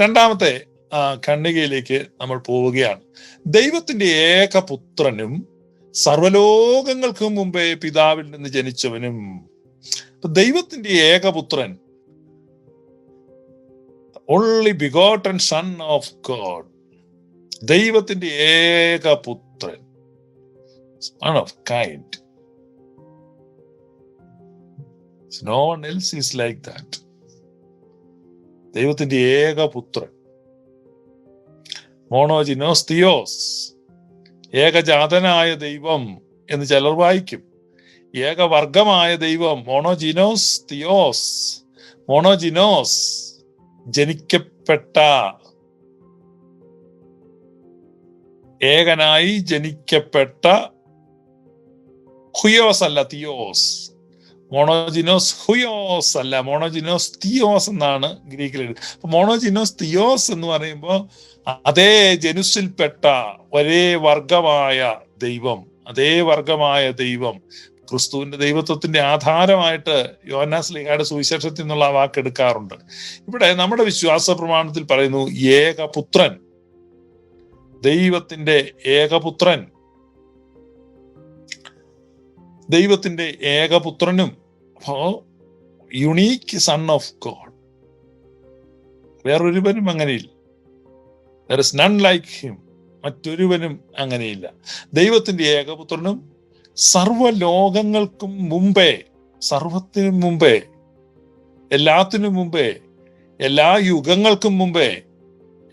രണ്ടാമത്തെ ഖണ്ഡികയിലേക്ക് നമ്മൾ പോവുകയാണ്. ദൈവത്തിന്റെ ഏക പുത്രനും സർവലോകങ്ങൾക്കും മുമ്പേ പിതാവിൽ നിന്ന് ജനിച്ചവനും. ദൈവത്തിന്റെ ഏകപുത്രൻ only begotten son of God ദൈവത്തിന്റെ ഏകപുത്രൻ son of kind no one else is like that ദൈവത്തിന്റെ ഏകപുത്രൻ മോണോജിനോസ് തിയോസ് ഏകജാതനായ ദൈവം എന്ന് ചിലർ വായിക്കും. ഏകവർഗമായ ദൈവം മോണോജിനോസ് തിയോസ് മോണോജിനോസ് ജനിക്കപ്പെട്ട ഏകനായി ജനിക്കപ്പെട്ട ഹുയോസ് അല്ല തിയോസ്. മോണോജിനോസ് ഹുയോസ് അല്ല മോണോജിനോസ് തിയോസ് എന്നാണ് ഗ്രീക്കിൽ എഴുതുന്നത് മോണോജിനോസ് തിയോസ് എന്ന് പറയുമ്പോൾ അതേ ജനുസിൽപ്പെട്ട ഒരേ വർഗമായ ദൈവം അതേ വർഗമായ ദൈവം ക്രിസ്തുവിന്റെ ദൈവത്വത്തിന്റെ ആധാരമായിട്ട് യോനാസ് ലിഹയുടെ സുവിശേഷത്തിൽ നിന്നുള്ള ആ വാക്ക് എടുക്കാറുണ്ട്. ഇവിടെ നമ്മുടെ വിശ്വാസ പ്രമാണത്തിൽ പറയുന്നു ഏകപുത്രൻ ദൈവത്തിന്റെ ഏകപുത്രൻ ദൈവത്തിന്റെ ഏകപുത്രനും യുണീക്ക് സൺ ഓഫ് ഗോഡ് വേറൊരുവനും അങ്ങനെയില്ല. There is none like him മറ്റൊരുവനും അങ്ങനെയില്ല. ദൈവത്തിന്റെ ഏകപുത്രനും സർവലോകങ്ങൾക്കും മുമ്പേ സർവത്തിനും മുമ്പേ എല്ലാത്തിനും മുമ്പേ എല്ലാ യുഗങ്ങൾക്കും മുമ്പേ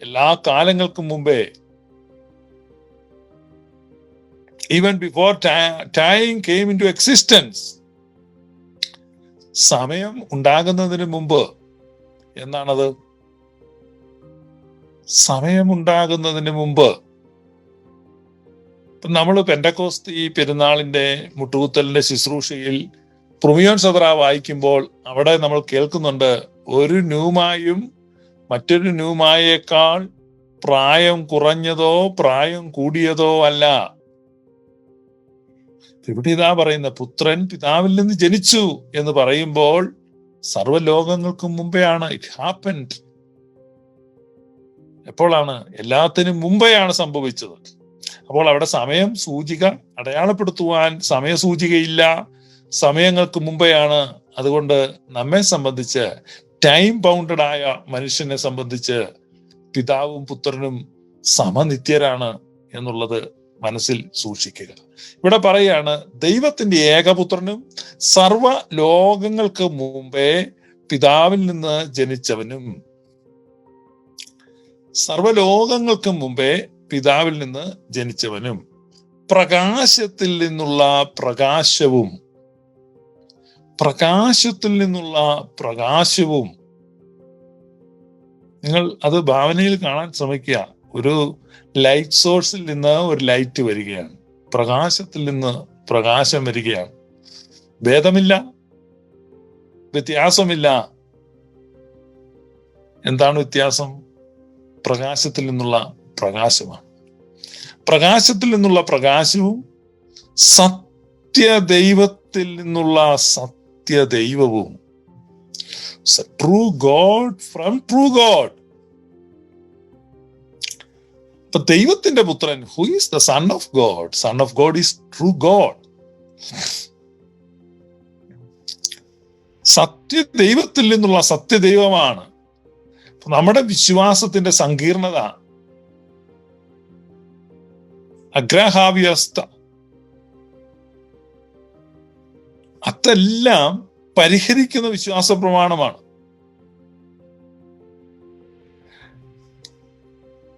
എല്ലാ കാലങ്ങൾക്കും മുമ്പേ even before time came into existence സമയം ഉണ്ടാകുന്നതിന് മുമ്പ് എന്നാണത്? സമയമുണ്ടാകുന്നതിന് മുമ്പ്. നമ്മൾ പെൻഡക്കോസ്തി പെരുന്നാളിന്റെ മുട്ടുകുത്തലിന്റെ ശുശ്രൂഷയിൽ പ്രുമിയോൻ സദറ വായിക്കുമ്പോൾ അവിടെ നമ്മൾ കേൾക്കുന്നുണ്ട് ഒരു ന്യൂമായും മറ്റൊരു ന്യൂമായേക്കാൾ പ്രായം കുറഞ്ഞതോ പ്രായം കൂടിയതോ അല്ല. ഇവിടെ പറയുന്ന പുത്രൻ പിതാവിൽ നിന്ന് ജനിച്ചു എന്ന് പറയുമ്പോൾ സർവലോകങ്ങൾക്കും മുമ്പെയാണ്. ഇറ്റ് ഹാപ്പൻഡ് എപ്പോഴാണ്? എല്ലാത്തിനും മുമ്പെയാണ് സംഭവിച്ചത്. അപ്പോൾ അവിടെ സമയം സൂചിക അടയാളപ്പെടുത്തുവാൻ സമയസൂചികയില്ല സമയങ്ങൾക്ക് മുമ്പെയാണ്. അതുകൊണ്ട് നമ്മെ സംബന്ധിച്ച് ടൈം ബൗണ്ടഡ് ആയ മനുഷ്യനെ സംബന്ധിച്ച് പിതാവും പുത്രനും സമനിത്യരാണ് എന്നുള്ളത് മനസ്സിൽ സൂക്ഷിക്കുക. ഇവിടെ പറയാണ് ദൈവത്തിന്റെ ഏകപുത്രനും സർവ ലോകങ്ങൾക്ക് മുമ്പേ പിതാവിൽ നിന്ന് ജനിച്ചവനും സർവലോകങ്ങൾക്ക് മുമ്പേ പിതാവിൽ നിന്ന് ജനിച്ചവനും പ്രകാശത്തിൽ നിന്നുള്ള പ്രകാശവും പ്രകാശത്തിൽ നിന്നുള്ള പ്രകാശവും. നിങ്ങൾ അത് ഭാവനയിൽ കാണാൻ ശ്രമിക്കുക. ഒരു ലൈറ്റ് സോഴ്സിൽ നിന്ന് ഒരു ലൈറ്റ് വരികയാണ്. പ്രകാശത്തിൽ നിന്ന് പ്രകാശം വരികയാണ്. ഭേദമില്ല. വ്യത്യാസമില്ല. എന്താണ് വ്യത്യാസം? പ്രകാശത്തിൽ നിന്നുള്ള പ്രകാശമാണ്. പ്രകാശത്തിൽ നിന്നുള്ള പ്രകാശവും സത്യദൈവത്തിൽ നിന്നുള്ള സത്യദൈവവും. True God from true God അപ്പൊ ദൈവത്തിന്റെ പുത്രൻ who is the son of God son of God is true God സത്യ ദൈവത്തിൽ നിന്നുള്ള സത്യദൈവമാണ്. ദൈവമാണ് നമ്മുടെ വിശ്വാസത്തിന്റെ സങ്കീർണത. അഗ്രഹാവ്യവസ്ഥ. അതെല്ലാം പരിഹരിക്കുന്ന വിശ്വാസ പ്രമാണമാണ്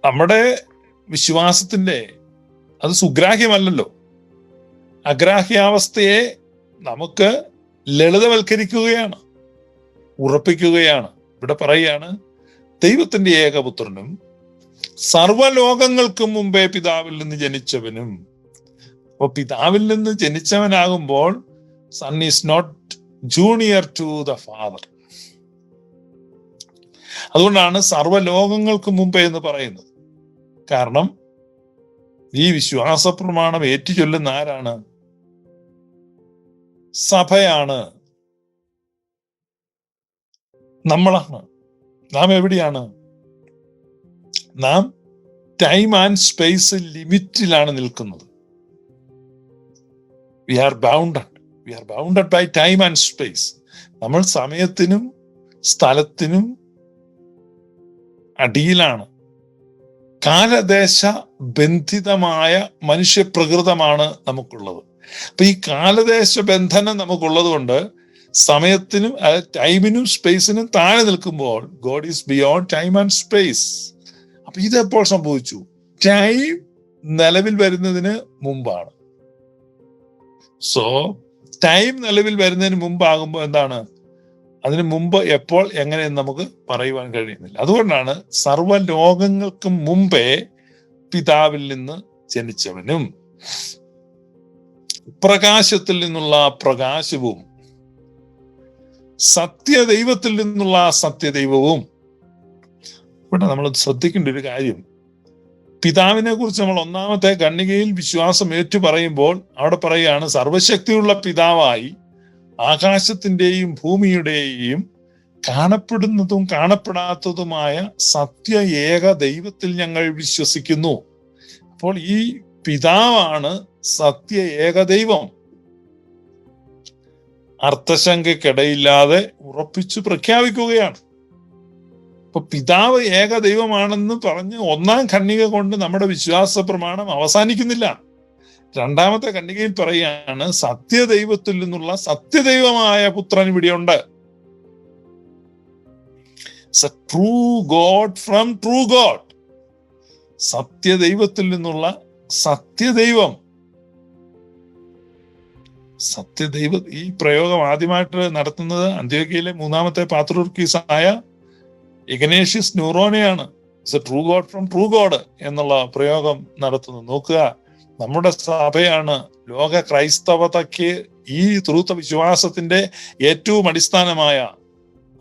നമ്മുടെ വിശ്വാസത്തിന്റെ അത് സുഗ്രാഹ്യമല്ലല്ലോ. അഗ്രാഹ്യാവസ്ഥയെ നമുക്ക് ലളിതവൽക്കരിക്കുകയാണ് ഉറപ്പിക്കുകയാണ്. ഇവിടെ പറയുകയാണ് ദൈവത്തിന്റെ ഏകപുത്രനും സർവലോകങ്ങൾക്കും മുമ്പേ പിതാവിൽ നിന്ന് ജനിച്ചവനും. അപ്പൊ പിതാവിൽ നിന്ന് ജനിച്ചവനാകുമ്പോൾ son is not junior to the father അതുകൊണ്ടാണ് സർവലോകങ്ങൾക്ക് മുമ്പേ എന്ന് പറയുന്നത്. കാരണം ഈ വിശ്വാസ പ്രമാണം ഏറ്റുചൊല്ലുന്ന ആരാണ്? സഭയാണ്. നമ്മളാണ്. നാം എവിടെയാണ്? നാം ടൈം ആൻഡ് സ്പേസ് ലിമിറ്റിലാണ് നിൽക്കുന്നത്. We are bounded we are bounded by time and space നമ്മൾ സമയത്തിനും സ്ഥലത്തിനും അടിയിലാണ്. കാലദേശ ബന്ധിതമായ മനുഷ്യപ്രകൃതമാണ് നമുക്കുള്ളത്. അപ്പൊ ഈ കാലദേശ ബന്ധനം നമുക്കുള്ളത് കൊണ്ട് സമയത്തിനും ടൈമിനും സ്പേസിനും താഴെ നിൽക്കുമ്പോൾ God is beyond time and space. അപ്പൊ ഇതെപ്പോൾ സംഭവിച്ചു? ടൈം നിലവിൽ വരുന്നതിന് മുമ്പാണ്. സോ ടൈം നിലവിൽ വരുന്നതിന് മുമ്പാകുമ്പോൾ എന്താണ്? അതിന് മുമ്പ് എപ്പോൾ എങ്ങനെ നമുക്ക് പറയുവാൻ കഴിയുന്നില്ല. അതുകൊണ്ടാണ് സർവ ലോകങ്ങൾക്കും മുമ്പേ പിതാവിൽ നിന്ന് ജനിച്ചവനും പ്രകാശത്തിൽ നിന്നുള്ള പ്രകാശവും സത്യദൈവത്തിൽ നിന്നുള്ള സത്യദൈവവും. ഇവിടെ നമ്മൾ ശ്രദ്ധിക്കേണ്ട ഒരു കാര്യം പിതാവിനെ കുറിച്ച് നമ്മൾ ഒന്നാമത്തെ കണ്ണികയിൽ വിശ്വാസം ഏറ്റു പറയുമ്പോൾ അവിടെ പറയുകയാണ് സർവശക്തിയുള്ള പിതാവായി ആകാശത്തിന്റെയും ഭൂമിയുടെയും കാണപ്പെടുന്നതും കാണപ്പെടാത്തതുമായ സത്യ ഏക ദൈവത്തിൽ ഞങ്ങൾ വിശ്വസിക്കുന്നു. അപ്പോൾ ഈ പിതാവാണ് സത്യ ഏക ദൈവം. അർത്ഥശങ്കയ്ക്കിടയില്ലാതെ ഉറപ്പിച്ചു പ്രഖ്യാപിക്കുകയാണ്. ഇപ്പൊ പിതാവ് ഏക ദൈവമാണെന്ന് പറഞ്ഞ് ഒന്നാം ഖണ്ണിക കൊണ്ട് നമ്മുടെ വിശ്വാസ പ്രമാണം അവസാനിക്കുന്നില്ല. രണ്ടാമത്തെ കണ്ണികയിൽ പറയുകയാണ് സത്യദൈവത്തിൽ നിന്നുള്ള സത്യദൈവമായ പുത്രൻ ഇവിടെയുണ്ട്. True God from true God സത്യദൈവത്തിൽ നിന്നുള്ള സത്യദൈവം. സത്യദൈവ ഈ പ്രയോഗം ആദ്യമായിട്ട് നടത്തുന്നത് അന്ത്യോഗ്യയിലെ മൂന്നാമത്തെ പാത്രുർക്കീസായ Ignatius ന്യൂറോനെയാണ്. True God from true God എന്നുള്ള പ്രയോഗം നടത്തുന്നത് നോക്കുക. നമ്മുടെ സഭയാണ് ലോക ക്രൈസ്തവതയ്ക്ക് ഈ ത്രൂത്ത വിശ്വാസത്തിന്റെ ഏറ്റവും അടിസ്ഥാനമായ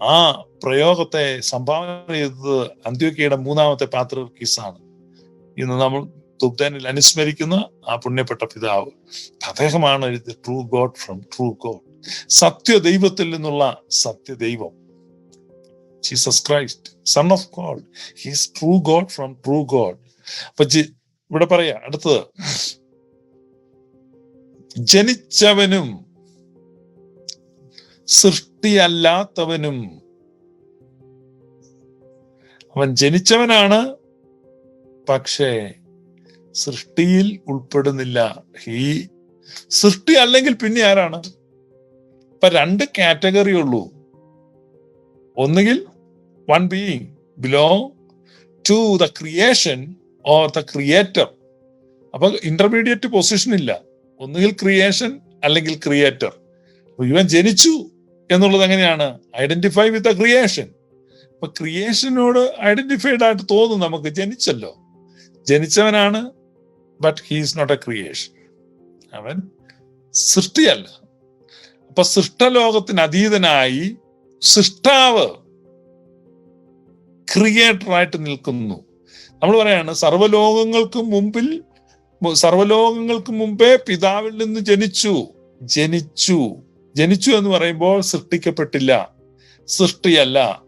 ആ പ്രയോഗത്തെ സംഭാവന ചെയ്തത് അന്ത്യോക്കയുടെ മൂന്നാമത്തെ പാത്രീസാണ് ഇന്ന് നമ്മൾ തുബ്ദാനിൽ അനുസ്മരിക്കുന്ന ആ പുണ്യപ്പെട്ട പിതാവ്. അദ്ദേഹമാണ് true God from true God സത്യ ദൈവത്തിൽ നിന്നുള്ള സത്യദൈവം. Jesus Christ son of God he's true God from true God അപ്പൊ ഇവിടെ പറയാ അടുത്തത്. ജനിച്ചവനും സൃഷ്ടിയല്ലാത്തവനും അവൻ ജനിച്ചവനാണ് പക്ഷേ സൃഷ്ടിയിൽ ഉൾപ്പെടുന്നില്ല. ഈ സൃഷ്ടി അല്ലെങ്കിൽ പിന്നെ ആരാണ്? ഇപ്പൊ രണ്ട് കാറ്റഗറി ഉള്ളൂ. ഒന്നുകിൽ one being belong to the creation or the creator. അപ്പൊ ഇന്റർമീഡിയറ്റ് പൊസിഷൻ ഇല്ല. ഒന്നുകിൽ ക്രിയേഷൻ അല്ലെങ്കിൽ ക്രിയേറ്റർ ഇവൻ ജനിച്ചു എന്നുള്ളത് എങ്ങനെയാണ്? ഐഡന്റിഫൈ വിത്ത് ദ ക്രിയേഷൻ അപ്പൊ ക്രിയേഷനോട് ഐഡന്റിഫൈഡ് ആയിട്ട് തോന്നും നമുക്ക് ജനിച്ചല്ലോ. ജനിച്ചവനാണ് but he's not a creation അവൻ സൃഷ്ടിയല്ല. അപ്പൊ സൃഷ്ടലോകത്തിന് അതീതനായി സൃഷ്ടാവ് ക്രിയേറ്ററായിട്ട് നിൽക്കുന്നു. നമ്മൾ പറയാണ് സർവലോകങ്ങൾക്ക് മുമ്പിൽ സർവലോകങ്ങൾക്ക് മുമ്പേ പിതാവിൽ നിന്ന് ജനിച്ചു. ജനിച്ചു. ജനിച്ചു എന്ന് പറയുമ്പോൾ സൃഷ്ടിക്കപ്പെട്ടില്ല. സൃഷ്ടിയല്ല.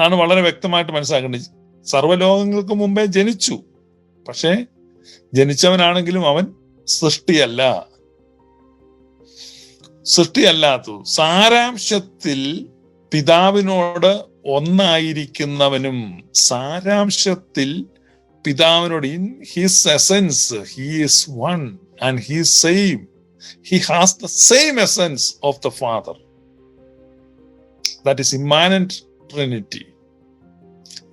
ആണ് വളരെ വ്യക്തമായിട്ട് മനസ്സിലാക്കേണ്ടത്. സർവലോകങ്ങൾക്ക് മുമ്പേ ജനിച്ചു. പക്ഷേ ജനിച്ചവനാണെങ്കിലും അവൻ സൃഷ്ടിയല്ല. സൃഷ്ടിയല്ലാത്തത്. സാരാംശത്തിൽ പിതാവിനോട് ഒന്നായിരിക്കുന്നവനും സാരാംശത്തിൽ പിതാവിനോട് in his essence he is one and he same he has the same essence of the father that is immanent Trinity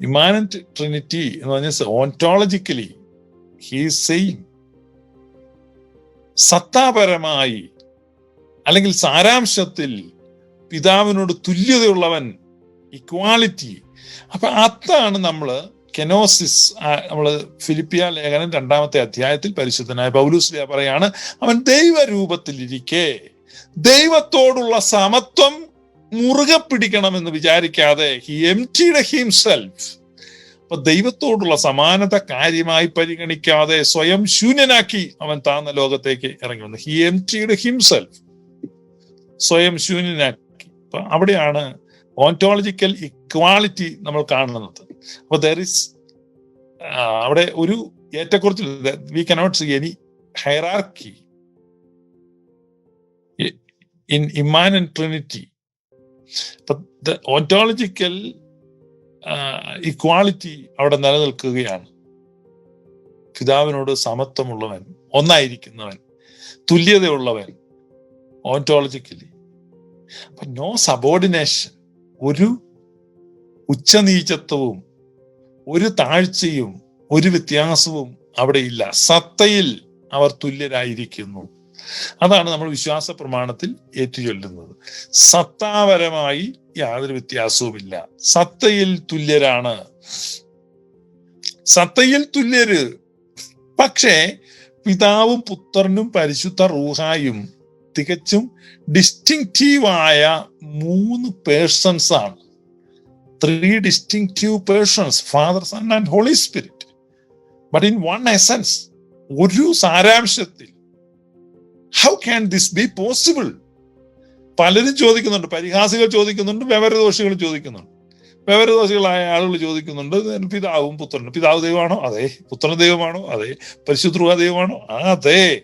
immanent Trinity എന്ന് പറഞ്ഞാൽ ഓൺടോളജിക്കലി ഹി സെയിം സത്താപരമായി അല്ലെങ്കിൽ സാരാംശത്തിൽ പിതാവിനോട് തുല്യതയുള്ളവൻ ഇക്വാളിറ്റി അപ്പൊ അതാണ് നമ്മൾ കെനോസിസ് നമ്മൾ ഫിലിപ്പിയ ലേഖനം രണ്ടാമത്തെ അധ്യായത്തിൽ പരിശുദ്ധനായ പൗലൂസ് പറയാണ് അവൻ ദൈവരൂപത്തിലിരിക്കെ ദൈവത്തോടുള്ള സമത്വം മുറുകെ പിടിക്കണമെന്ന് വിചാരിക്കാതെ ഹി എം ടിയുടെ ഹിംസെൽഫ് അപ്പൊ ദൈവത്തോടുള്ള സമാനത കാര്യമായി പരിഗണിക്കാതെ സ്വയം ശൂന്യനാക്കി അവൻ താന്ന ലോകത്തേക്ക് ഇറങ്ങി വന്നു. ഹി എം ടിയുടെ ഹിംസെൽഫ് സ്വയം ശൂന്യനാക്കി. അപ്പൊ അവിടെയാണ് ഓൺറ്റോളജിക്കൽ ഇക്വാളിറ്റി നമ്മൾ കാണുന്നത്. അപ്പൊ ദർ ഇസ് അവിടെ ഒരു ഏറ്റക്കുറച്ചിൽ we cannot see any hierarchy in immanent Trinity ontological equality അവിടെ നിലനിൽക്കുകയാണ്. പിതാവിനോട് സമത്വമുള്ളവൻ ഒന്നായിരിക്കുന്നവൻ തുല്യതയുള്ളവൻ ഓൺറ്റോളജിക്കലി അപ്പൊ നോ സബോർഡിനേഷൻ ഒരു ഉച്ചനീചത്വവും ഒരു താഴ്ചയും ഒരു വ്യത്യാസവും അവിടെ ഇല്ല സത്തയിൽ അവർ തുല്യരായിരിക്കുന്നു. അതാണ് നമ്മൾ വിശ്വാസ പ്രമാണത്തിൽ ഏറ്റുചൊല്ലുന്നത്. സത്താപരമായി യാതൊരു വ്യത്യാസവുമില്ല. സത്തയിൽ തുല്യരാണ്. സത്തയിൽ തുല്യര്. പക്ഷേ പിതാവും പുത്രനും പരിശുദ്ധ റൂഹായും തികച്ചും ഡിസ്റ്റിങ്റ്റീവായ മൂന്ന് പേഴ്സൺസ് ആണ്. Three distinctive persons Father Son and Holy Spirit but in one essence ഒരു സാരാംശത്തിൽ how can this be possible പലരും ചോദിക്കുന്നുണ്ട് പരിഹാസികൾ ചോദിക്കുന്നുണ്ട് വിവരദോഷികൾ ചോദിക്കുന്നുണ്ട്. വിവരദോഷികളായ ആളുകൾ ചോദിക്കുന്നുണ്ട് പിതാവും പുത്രനും പിതാവ് ദൈവമാണോ? അതെ. പുത്രൻ ദൈവമാണോ? അതെ. പരിശുദ്ധ ദൈവമാണോ? അതെ.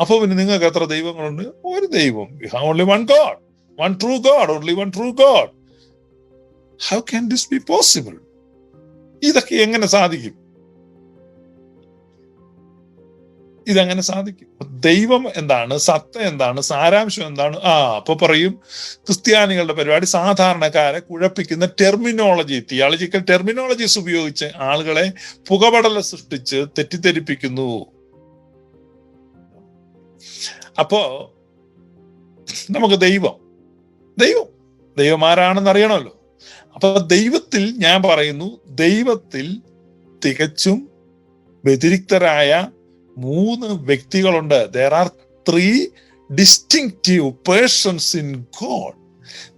അപ്പൊ പിന്നെ നിങ്ങൾക്ക് എത്ര ദൈവങ്ങളുണ്ട്? ഒരു ദൈവം. Only one God one true God only one true God how can this be possible ഇതൊക്കെ എങ്ങനെ സാധിക്കും? ഇതങ്ങനെ സാധിക്കും? ദൈവം എന്താണ്? സത്ത എന്താണ്? സാരാംശം എന്താണ്? ആ അപ്പൊ പറയും ക്രിസ്ത്യാനികളുടെ പരിപാടി സാധാരണക്കാരെ കുഴപ്പിക്കുന്ന ടെർമിനോളജി തിയോളജിക്കൽ ടെർമിനോളജീസ് ഉപയോഗിച്ച് ആളുകളെ പുകപടല സൃഷ്ടിച്ച് തെറ്റിദ്ധരിപ്പിക്കുന്നു. അപ്പോ നമുക്ക് ദൈവം. ദൈവം. ദൈവം ആരാണെന്ന് അറിയണമല്ലോ. അപ്പൊ ദൈവത്തിൽ ഞാൻ പറയുന്നു ദൈവത്തിൽ തികച്ചും വ്യതിരിക്തരായ മൂന്ന് വ്യക്തികളുണ്ട്. There are three distinctive persons in God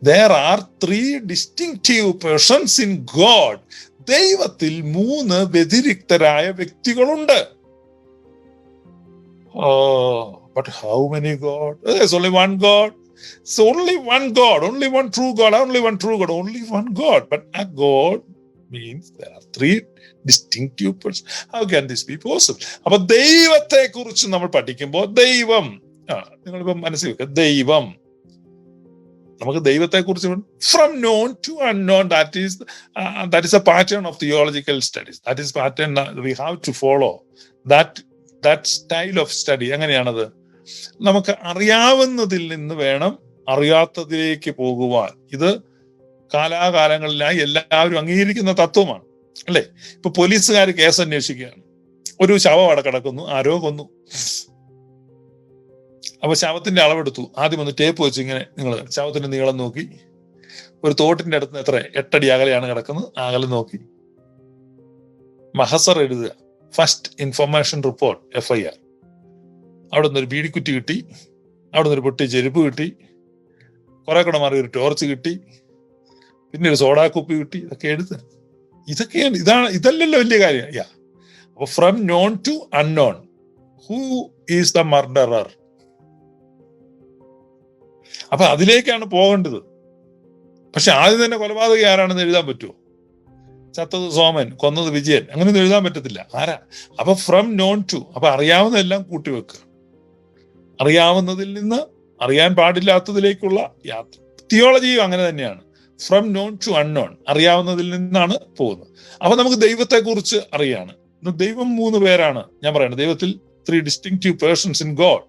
there are three distinctive persons in God ദൈവത്തിൽ മൂന്ന് വ്യതിരിക്തരായ വ്യക്തികളുണ്ട്. ഓ. But how many God only one God It's only one God, only one true God, only one true God, only one God. But a God means there are three distinctive persons. How can this be possible? അപ്പൊ ദൈവത്തെ കുറിച്ച് നമ്മൾ പഠിക്കുമ്പോൾ ദൈവം ആ നിങ്ങളിപ്പോ മനസ്സിൽ വെക്കുക ദൈവം. നമുക്ക് ദൈവത്തെ കുറിച്ച് from known to unknown that is that is a pattern of theological studies that is pattern we have to follow that that style of study എങ്ങനെയാണത്? നമുക്ക് അറിയാവുന്നതിൽ നിന്ന് വേണം അറിയാത്തതിലേക്ക് പോകുവാൻ. ഇത് കാലാകാലങ്ങളിലായി എല്ലാവരും അംഗീകരിക്കുന്ന തത്വമാണ്. അല്ലേ? ഇപ്പൊ പോലീസുകാർ കേസ് അന്വേഷിക്കുകയാണ്. ഒരു ശവം അവിടെ കിടക്കുന്നു ആരോ കൊന്നു. അപ്പൊ ശവത്തിന്റെ അളവെടുത്തു. ആദ്യം ഒന്ന് ടേപ്പ് വെച്ച് ഇങ്ങനെ നിങ്ങൾ ശവത്തിന്റെ നീളം നോക്കി. ഒരു തോട്ടിന്റെ അടുത്ത് എത്ര? എട്ടടി അകലെയാണ് കിടക്കുന്നത്. അകലെ നോക്കി. മഹസർ എഴുതുക. First information report F I R അവിടെ നിന്നൊരു ബീഡിക്കുറ്റി കിട്ടി. അവിടെ നിന്നൊരു പൊട്ടി ചെരുപ്പ് കിട്ടി. കുറെ കൂടെ മാറി ഒരു ടോർച്ച് കിട്ടി. പിന്നെ ഒരു സോഡാ കുപ്പി കിട്ടി. ഇതൊക്കെ എഴുത്ത് ഇതൊക്കെയാണ് ഇതാണ് ഇതല്ലല്ലോ വലിയ കാര്യം. യാ അപ്പൊ from known to unknown who is the murderer അപ്പൊ അതിലേക്കാണ് പോകേണ്ടത്. പക്ഷെ ആദ്യം തന്നെ കൊലപാതക ആരാണെന്ന് എഴുതാൻ പറ്റുമോ ചത്തത് സോമൻ കൊന്നത് വിജയൻ. അങ്ങനെയൊന്നും എഴുതാൻ പറ്റത്തില്ല. ആരാ? അപ്പൊ ഫ്രം നോൺ ടു അപ്പൊ അറിയാവുന്നതെല്ലാം കൂട്ടിവെക്കുക അറിയാവുന്നതിൽ നിന്ന് അറിയാൻ പാടില്ലാത്തതിലേക്കുള്ള യാത്ര. തിയോളജിയും അങ്ങനെ തന്നെയാണ്. ഫ്രം നോൺ ടു അൺനോൺ അറിയാവുന്നതിൽ നിന്നാണ് പോകുന്നത്. അപ്പൊ നമുക്ക് ദൈവത്തെക്കുറിച്ച് അറിയാണ്. ദൈവം മൂന്ന് പേരാണ്. ഞാൻ പറയുന്നത് ദൈവത്തിൽ three distinctive persons in God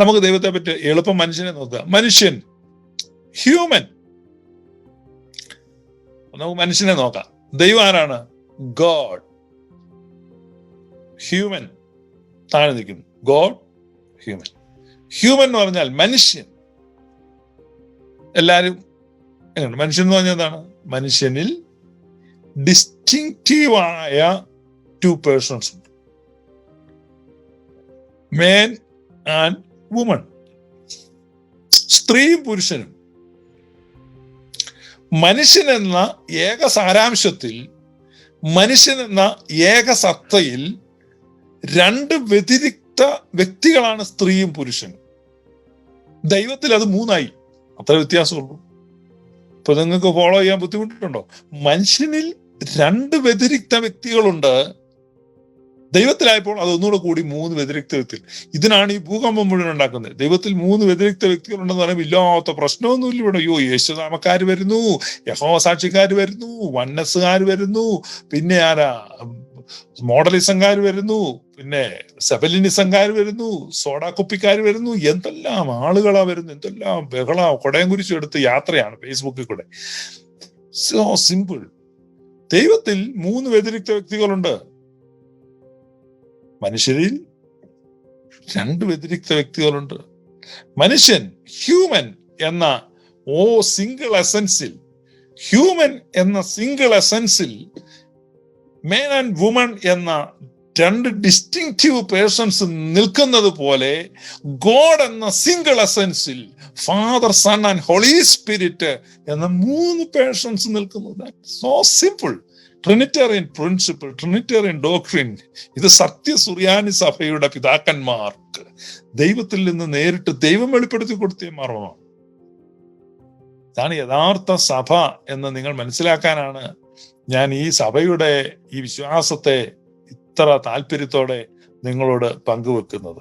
നമുക്ക് ദൈവത്തെ പറ്റി എളുപ്പം മനുഷ്യനെ നോക്കുക. മനുഷ്യൻ. ഹ്യൂമൻ നമുക്ക് മനുഷ്യനെ നോക്കാം. ദൈവം ആരാണ്? ഗോഡ് ഹ്യൂമൻ താഴെ നിൽക്കുന്നു. ഗോഡ് ഹ്യൂമൻ ഹ്യൂമൻ എന്ന് പറഞ്ഞാൽ മനുഷ്യൻ. എല്ലാവരും എങ്ങനെയാണ് മനുഷ്യൻ എന്ന് പറഞ്ഞാൽ എന്താണ്? മനുഷ്യനിൽ ഡിസ്റ്റിങ്റ്റീവായ ടു പേഴ്സൺസ് ഉണ്ട്. മേൻ ആൻഡ് വുമൺ സ്ത്രീയും പുരുഷനും. മനുഷ്യൻ എന്ന ഏക സാരാംശത്തിൽ മനുഷ്യൻ എന്ന ഏക സത്തയിൽ രണ്ട് വ്യതിരിക്ത വ്യക്തികളാണ് സ്ത്രീയും പുരുഷനും. ദൈവത്തിൽ അത് മൂന്നായി. അത്ര വ്യത്യാസമുള്ളൂ. ഇപ്പൊ നിങ്ങൾക്ക് ഫോളോ ചെയ്യാൻ ബുദ്ധിമുട്ടുണ്ടോ? മനുഷ്യനിൽ രണ്ട് വ്യതിരിക്ത വ്യക്തികളുണ്ട്. ദൈവത്തിലായപ്പോൾ അത് ഒന്നുകൂടെ കൂടി മൂന്ന് വ്യതിരിക്ത വ്യക്തികൾ. ഇതിനാണ് ഈ ഭൂകമ്പം മുഴുവൻ ഉണ്ടാക്കുന്നത്. ദൈവത്തിൽ മൂന്ന് വ്യതിരിക്ത വ്യക്തികളുണ്ടെന്ന് പറയുമ്പോൾ ഇല്ലാത്ത പ്രശ്നമൊന്നുമില്ല ഇവിടെ. അയ്യോ യേശുനാമക്കാർ വരുന്നു യഹോ സാക്ഷിക്കാർ വരുന്നു വന്നസ്സുകാർ വരുന്നു. പിന്നെ ആരാ? മോഡലിസംകാർ വരുന്നു. പിന്നെ സെബലിനിസംകാർ വരുന്നു സോഡാ കുപ്പിക്കാർ വരുന്നു എന്തെല്ലാം ആളുകളാ വരുന്നു എന്തെല്ലാം ബഹള കൊടയം കുരിച്ചെടുത്ത് യാത്രയാണ് ഫേസ്ബുക്കിൽ കൂടെ. സോ സിമ്പിൾ ദൈവത്തിൽ മൂന്ന് വ്യതിരിക്ത വ്യക്തികളുണ്ട്. മനുഷ്യരിൽ രണ്ട് വ്യതിരിക്ത വ്യക്തികളുണ്ട്. മനുഷ്യൻ ഹ്യൂമൻ എന്ന ഓ സിംഗിൾ എസൻസിൽ ഹ്യൂമൻ എന്ന സിംഗിൾ എസൻസിൽ മേൻ ആൻഡ് വുമൺ എന്ന രണ്ട് ഡിസ്റ്റിങ്റ്റീവ് പേഴ്സൺസ് നിൽക്കുന്നത് പോലെ ഗോഡ് എന്ന single എസൻസിൽ Father Son and Holy Spirit എന്ന മൂന്ന് പേഴ്സൺസ് നിൽക്കുന്നത് so simple Trinitarian principle Trinitarian doctrine ഇത് സത്യ സുറിയാനി സഭയുടെ പിതാക്കന്മാർക്ക് ദൈവത്തിൽ നിന്ന് നേരിട്ട് ദൈവം വെളിപ്പെടുത്തി കൊടുത്തേ മർമ്മമാണ് ഇതാണ് യഥാർത്ഥ സഭ എന്ന് നിങ്ങൾ മനസ്സിലാക്കാനാണ് ഞാൻ ഈ സഭയുടെ ഈ വിശ്വാസത്തെ ഇത്ര താല്പര്യത്തോടെ നിങ്ങളോട് പങ്കുവെക്കുന്നത്.